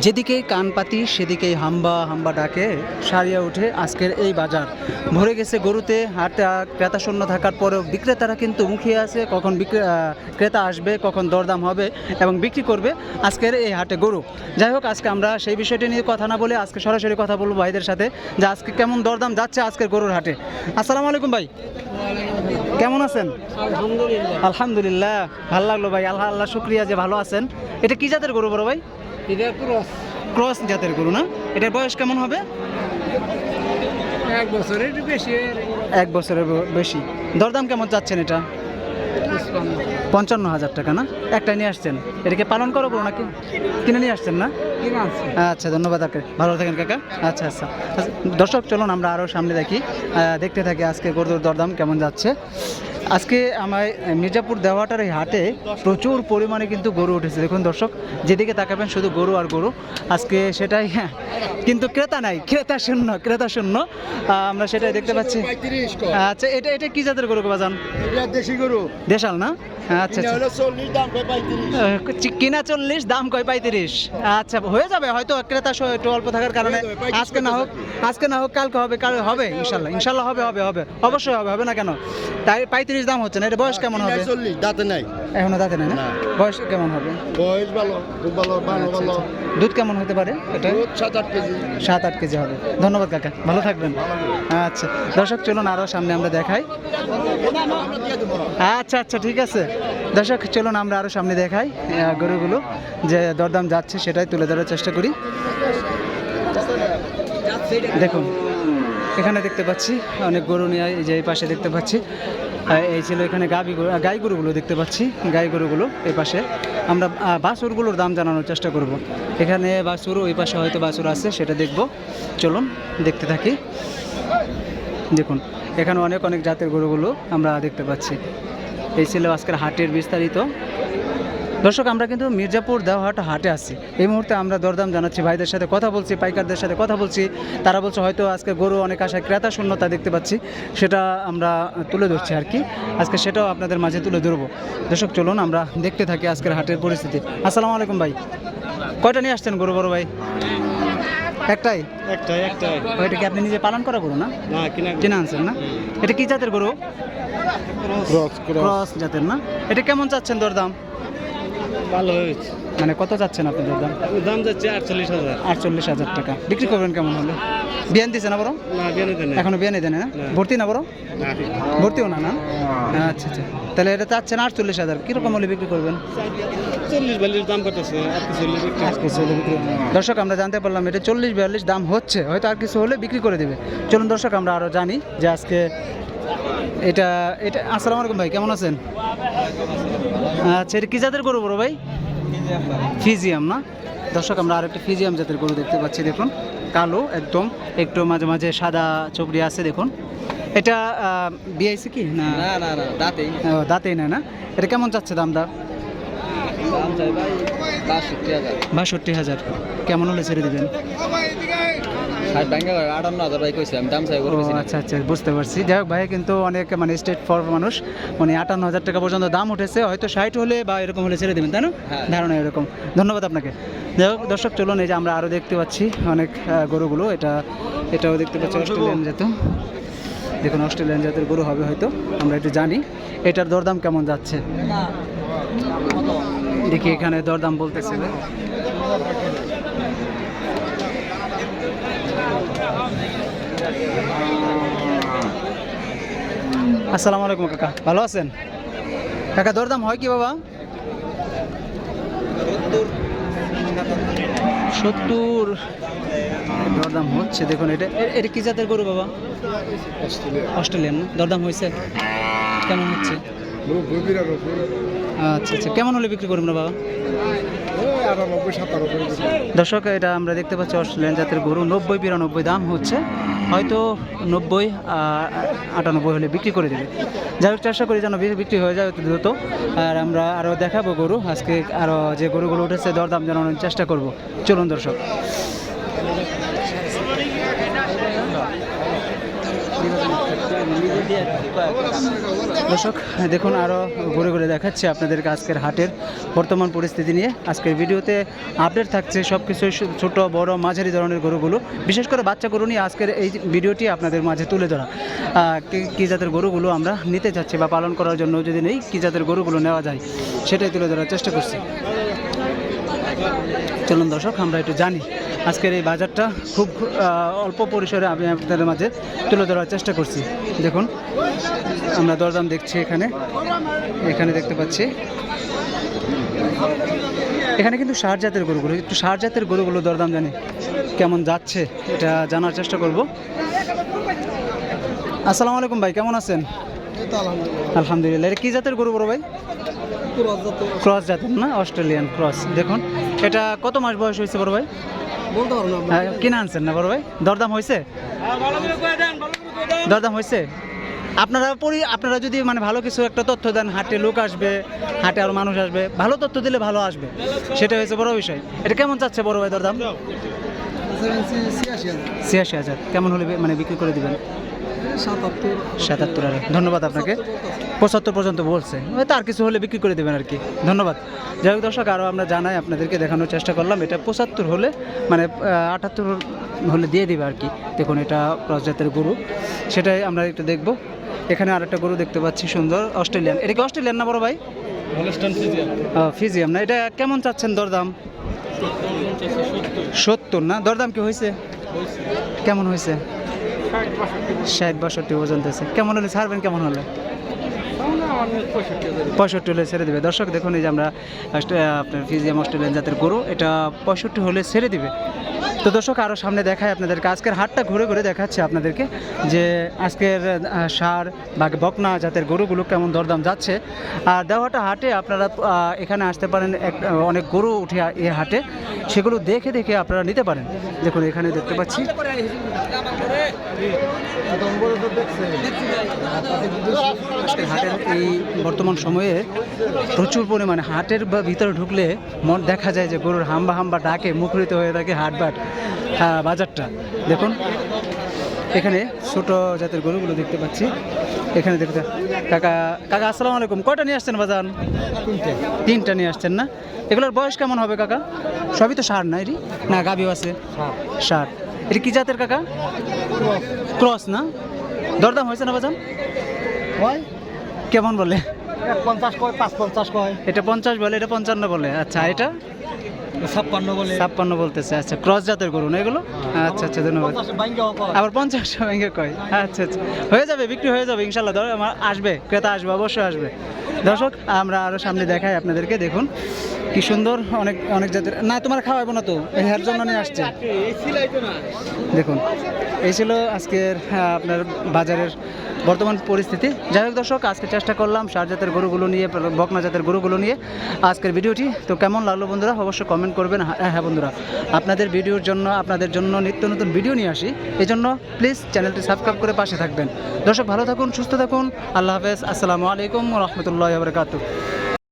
যেদিকেই কান পাতি সেদিকেই হাম্বা হাম্বা ডাকে সারিয়া উঠে আজকের এই বাজার। ভরে গেছে গরুতে হাটে ক্রেতা শূন্য থাকার পরেও বিক্রেতারা কিন্তু মুখিয়ে আছে কখন বিক্রে- ক্রেতা আসবে কখন দরদাম হবে এবং বিক্রি করবে আজকের এই হাটে গরু। যাই হোক আজকে আমরা সেই বিষয়টি নিয়ে কথা না বলে আজকে সরাসরি কথা বলব ভাইদের সাথে যে আজকে কেমন দরদাম যাচ্ছে আজকের গরুর হাটে। আসসালামু আলাইকুম ভাই। কেমন আছেন? আলহামদুলিল্লাহ। আলহামদুলিল্লাহ ভালো লাগল ভাই। আল্লাহ আল্লাহ শুক্রিয়া যে ভালো আছেন। এটা কি জাতের গরু বড় ভাই? এটা ক্রস। ক্রস জাতের গরু না? এটার বয়স কেমন হবে? এক বছরের বেশি এক বছরের বেশি। দরদাম কেমন চাচ্ছেন এটা? পঞ্চান্ন হাজার টাকা না? একটা নিয়ে আসছেন। এটাকে পালন করো গরু নাকি? কিনে নিয়ে আসছেন না? আচ্ছা ধন্যবাদ আপনাকে ভালো থাকেন কাকা। আচ্ছা আচ্ছা। আচ্ছা, দর্শক চলুন আমরা আরও সামনে দেখি। দেখতে থাকি আজকে গরুর দরদাম কেমন যাচ্ছে। আজকে আমার মির্জাপুর দেওয়াটার এই হাটে প্রচুর পরিমাণে কিন্তু গরু উঠেছে। দেখুন দর্শক যেদিকে তাকাবেন শুধু গরু আর গরু। আজকে সেটাই হ্যাঁ কিন্তু ক্রেতা নাই ক্রেতা শূন্য ক্রেতা শূন্য। আমরা সেটাই দেখতে পাচ্ছি। আচ্ছা এটা এটা কি জাতের গরু বাজান? দেশি গরু। দেশাল না? আচ্ছা আচ্ছা। চি- কিনা চল্লিশ দাম কয় পঁয়ত্রিশ? আচ্ছা হয়ে যাবে হয়তো ক্রেতা একটু অল্প থাকার কারণে। হয়ে যাবে, 35 আজকে না হোক আজকে না হোক কালকে হবে কাল হবে ইনশাল্লাহ ইনশাল্লাহ হবে হবে হবে। অবশ্যই হবে হবে না কেন? তাই পঁয়ত্রিশ দাম হচ্ছে না এটা বয়স কেমন হবে? চল্লিশ দাঁতে নাই। এখনও দাঁতে নাই না। বয়স কেমন হবে? বয়স ভালো খুব ভালো ভালো আচ্ছা, ভালো। আচ্ছা। দুধ কেমন হতে পারে এটা? সাত আট কেজি। সাত আট কেজি হবে। ধন্যবাদ কাকা ভালো থাকবেন। আচ্ছা দর্শক চলুন আরও সামনে আমরা দেখাই। আচ্ছা আচ্ছা ঠিক আছে। দর্শক চলুন আমরা আরও সামনে দেখাই গরুগুলো যে দরদাম যাচ্ছে সেটাই তুলে ধরার চেষ্টা করি। দেখুন এখানে দেখতে পাচ্ছি অনেক গরু নিয়ে যে এই পাশে দেখতে পাচ্ছি। এই ছিল এখানে গাবি গরু গাই গরুগুলো দেখতে পাচ্ছি, গাই গরুগুলো এই পাশে। আমরা বাসুরগুলোর দাম জানানোর চেষ্টা করব। এখানে বাসুর ওই পাশে হয়তো বাসুর আছে, সেটা দেখব। চলুন, দেখতে থাকি। দেখুন, এখানে অনেক অনেক জাতের গরুগুলো আমরা দেখতে পাচ্ছি। এই ছিল আজকের হাটের বিস্তারিত। দর্শক আমরা কিন্তু মির্জাপুর দেওয়াহাট হাটে আছি। এই মুহূর্তে আমরা দরদাম জানাচ্ছি ভাইদের সাথে কথা বলছি পাইকারদের সাথে কথা বলছি। তারা বলছে হয়তো আজকে গরু অনেক আশায় ক্রেতা শূন্যতা দেখতে পাচ্ছি। সেটা আমরা তুলে ধরছি আর কি। আজকে সেটাও আপনাদের মাঝে তুলে ধরবো। দর্শক চলুন আমরা দেখতে থাকি আজকের হাটের পরিস্থিতি। আসসালামু আলাইকুম ভাই। কয়টা নিয়ে আসছেন গরু বড় ভাই? একটাই? একটাই একটাই। ওইটা কি আপনি নিজে পালন করা গরু না? কিনা কিনে আনছেন না? এটা কি জাতের গরু? ক্রস ক্রস জাতের না? এটা কেমন চাচ্ছেন দরদাম? ভালো হয়েছে। মানে কত চাচ্ছেন আপনি দরদাম দাম যাচ্ছে আটচল্লিশ হাজার। আটচল্লিশ হাজার টাকা। বিক্রি করবেন কেমন হলে? বিয়ান দিছে না বড়? না বিয়ানে দেন এখনও বিয়ানে দেন না? ভর্তি না বড়? ভর্তিও না না? আচ্ছা আচ্ছা। তাহলে এটা চাচ্ছেন আটচল্লিশ হাজার। কীরকম হলে বিক্রি করবেন? চল্লিশ বিয়াল্লিশ দাম করতেছে দর্শক আমরা জানতে পারলাম এটা চল্লিশ বিয়াল্লিশ দাম হচ্ছে। হয়তো আর কিছু হলে বিক্রি করে দেবে। চলুন দর্শক আমরা আরও জানি যে আজকে এটা এটা আসসালামু আলাইকুম ভাই কেমন আছেন? আচ্ছা এটা কি জাতের গরু বড় ভাই? ফিজিয়াম না? দর্শক আমরা আরেকটা ফিজিয়াম জাতের গরু দেখতে পাচ্ছি দেখুন। কালো একদম একটু মাঝে মাঝে সাদা চোপড়ি আছে দেখুন। এটা বিআইসি কি? না? না না না দাঁতেই। দাঁতেই না না? এটা কেমন যাচ্ছে দাম দা দাম চাই ভাই বাষট্টি হাজার। বাষট্টি হাজার। কেমন হলে ছেড়ে দেবেন? ষাট ব্যাঙ্গা আটান্ন হাজার ভাই কইছি আমি দাম চাই আচ্ছা আচ্ছা বুঝতে পারছি। যাই হোক ভাই কিন্তু অনেক মানে স্টেট ফর মানুষ মানে আটান্ন হাজার টাকা পর্যন্ত দাম উঠেছে। হয়তো ষাট হলে বা এরকম হলে ছেড়ে দেবেন তাই না? হ্যাঁ। ধারণা এরকম। ধন্যবাদ আপনাকে। যাই হোক দর্শক চলুন এই যে আমরা আরও দেখতে পাচ্ছি অনেক গরুগুলো। এটা এটাও দেখতে পাচ্ছি অস্ট্রেলিয়ান জাত দেখুন অস্ট্রেলিয়ান জাতের গরু হবে হয়তো। আমরা একটু জানি। এটার দরদাম কেমন যাচ্ছে? দেখি এখানে দরদাম বলতেছে। আসসালামু আলাইকুম কাকা। ভালো আছেন? কাকা দরদাম হয় কি বাবা? সত্তর। দরদাম হচ্ছে দেখুন এটা। এটা কি জাতের গরু বাবা? অস্ট্রেলিয়ান। দরদাম হয়েছে? কেমন হচ্ছে? আচ্ছা আচ্ছা। কেমন হলে বিক্রি করবেন বাবা? দর্শক, এটা আমরা দেখতে পাচ্ছি অস্ট্রেলিয়ান জাতের গরু, নব্বই বিরানব্বই দাম হচ্ছে। হয়তো নব্বই আটানব্বই হলে বিক্রি করে দেবে। যাই হোক, চেষ্টা করি যেন বিক্রি হয়ে যায় দ্রুত। আর আমরা আরও দেখাবো গরু। আজকে আরও যে গরুগুলো উঠেছে, দরদাম জানানোর চেষ্টা করব। চলুন দর্শক। দর্শক, দেখুন আরও ঘুরে ঘুরে দেখাচ্ছি আপনাদেরকে আজকের হাটের বর্তমান পরিস্থিতি নিয়ে। আজকের ভিডিওতে আপডেট থাকছে সব কিছু ছোট, বড়, মাঝারি ধরনের গরুগুলো। বিশেষ করে বাচ্চা গরু নিয়ে আজকের এই ভিডিওটি আপনাদের মাঝে তুলে ধরা। কি- জাতের গরুগুলো আমরা নিতে চাচ্ছি বা পালন করার জন্য যদি নেই, কী জাতের গরুগুলো নেওয়া যায় সেটাই তুলে ধরার চেষ্টা করছি। চলুন দর্শক, আমরা একটু জানি। আজকের এই বাজারটা খুব অল্প পরিসরে আমি আপনাদের মাঝে তুলে ধরার চেষ্টা করছি। দেখুন আমরা দরদাম দেখছি এখানে। এখানে দেখতে পাচ্ছি। এখানে কিন্তু সার জাতের গরুগুলো একটু সার জাতের গরুগুলো দরদাম জানি কেমন যাচ্ছে এটা জানার চেষ্টা করব। আসসালামু আলাইকুম ভাই কেমন আছেন? আলহামদুলিল্লাহ এটা কি জাতের গরু বড় ভাই? ক্রস জাতের না অস্ট্রেলিয়ান ক্রস। দেখুন এটা কত মাস বয়স হয়েছে বড় ভাই? হ্যাঁ, কিনে আনছেন না বড় ভাই? দরদাম হয়েছে? দরদাম হয়েছে? আপনারা পরি আপনারা যদি মানে ভালো কিছু একটা তথ্য দেন হাটে লোক আসবে হাটে আরও মানুষ আসবে ভালো তথ্য দিলে ভালো আসবে। সেটা হয়েছে বড় বিষয়। এটা কেমন চাচ্ছে বড় ভাই দরদাম? ছিয়াশি হাজার। কেমন হলে মানে বিক্রি করে দিবেন? সাতাত্তর। সাতাত্তর হাজার ধন্যবাদ আপনাকে। পঁচাত্তর পর্যন্ত বলছে। হয়তো আর কিছু হলে বিক্রি করে দেবেন আর কি। ধন্যবাদ। যাই হোক দর্শক আরও আমরা জানাই আপনাদেরকে দেখানোর চেষ্টা করলাম। এটা পঁচাত্তর হলে মানে আটাত্তর হলে দিয়ে দিবে আর কি। দেখুন এটা ক্রস জাতের গরু। সেটাই আমরা একটু দেখব। এখানে আরেকটা গরু দেখতে পাচ্ছি সুন্দর অস্ট্রেলিয়ান। এটা কি অস্ট্রেলিয়ান না বড় ভাই? ফিজিয়াম না। এটা কেমন চাচ্ছেন দরদাম? সত্তর না? দরদাম কি হয়েছে। কেমন হয়েছে? ষাট, বাষট্টি পর্যন্ত আছে। কেমন হলে ছাড়বেন, কেমন হলে? পঁয়ষট্টি হলে ছেড়ে দেবে। দর্শক, দেখুন এই যে আমরা আপনার ফিজিয়াম অস্ট্রেলিয়ান জাতের গরু, এটা পঁয়ষট্টি হলে ছেড়ে দিবে। তো দর্শক আরও সামনে দেখায় আপনাদেরকে, আজকের হাটটা ঘুরে ঘুরে দেখাচ্ছে আপনাদেরকে যে আজকের সার বা বকনা জাতের গরুগুলো কেমন দরদাম যাচ্ছে। আর দেওয়াটা হাটে আপনারা এখানে আসতে পারেন, এক অনেক গরু উঠে এই হাটে, সেগুলো দেখে দেখে আপনারা নিতে পারেন। দেখুন, এখানে দেখতে পাচ্ছি। হাটের এই বর্তমান সময়ে প্রচুর পরিমাণে হাটের বা ভিতরে ঢুকলে মন দেখা যায় যে গরুর হাম্বা হাম্বা ডাকে মুখরিত হয়ে থাকে হাটবাট আহ, বাজারটা। দেখুন এখানে ছোট জাতের গরুগুলো দেখতে পাচ্ছি। এখানে দেখতে কাকা কাকা আসসালামু আলাইকুম। কয়টা নিয়ে আসছেন বাজান? তিনটা নিয়ে আসছেন না? এগুলোর বয়স কেমন হবে কাকা? সবই তো সার না এটি না গাভিও আছে? সার। এটি কি জাতের কাকা? ক্রস না? দরদাম হয়েছে না বাজান? হয় কেমন বলে? পঞ্চাশ কয় পাঁচ পঞ্চাশ কয়। এটা পঞ্চাশ বলে এটা পঞ্চান্ন বলে। আচ্ছা এটা? ছাপ্পান্ন বলে। ছাপ্পান্ন বলতেছে আচ্ছা। ক্রস জাতের গরু না এগুলো? আচ্ছা আচ্ছা ধন্যবাদ। আবার পঞ্চাশ ভেঙে কয়? আচ্ছা আচ্ছা। হয়ে যাবে বিক্রি হয়ে যাবে ইনশাল্লাহ ধর আমার আসবে ক্রেতা আসবে অবশ্যই আসবে। দর্শক আমরা আরও সামনে দেখাই আপনাদেরকে দেখুন। কি সুন্দর? অনেক অনেক জাতের। না, তোমার খাওয়াবো না তো। হেয়ার জন্য নিয়ে আসছে। দেখুন, এই ছিল আজকের আপনার বাজারের বর্তমান পরিস্থিতি। যাই হোক দর্শক, আজকে চেষ্টা করলাম সার জাতের গরুগুলো নিয়ে, বকনা জাতের গরুগুলো নিয়ে। আজকের ভিডিওটি তো কেমন লাগল বন্ধুরা? অবশ্যই কমেন্ট করবেন। হ্যাঁ হ্যাঁ বন্ধুরা, আপনাদের ভিডিওর জন্য, আপনাদের জন্য নিত্য নতুন ভিডিও নিয়ে আসি। এই জন্য প্লিজ চ্যানেলটি সাবস্ক্রাইব করে পাশে থাকবেন। দর্শক, ভালো থাকুন, সুস্থ থাকুন। আল্লাহ হাফেজ। আসসালামু আলাইকুম রহমতুল্লাহ বরকাতু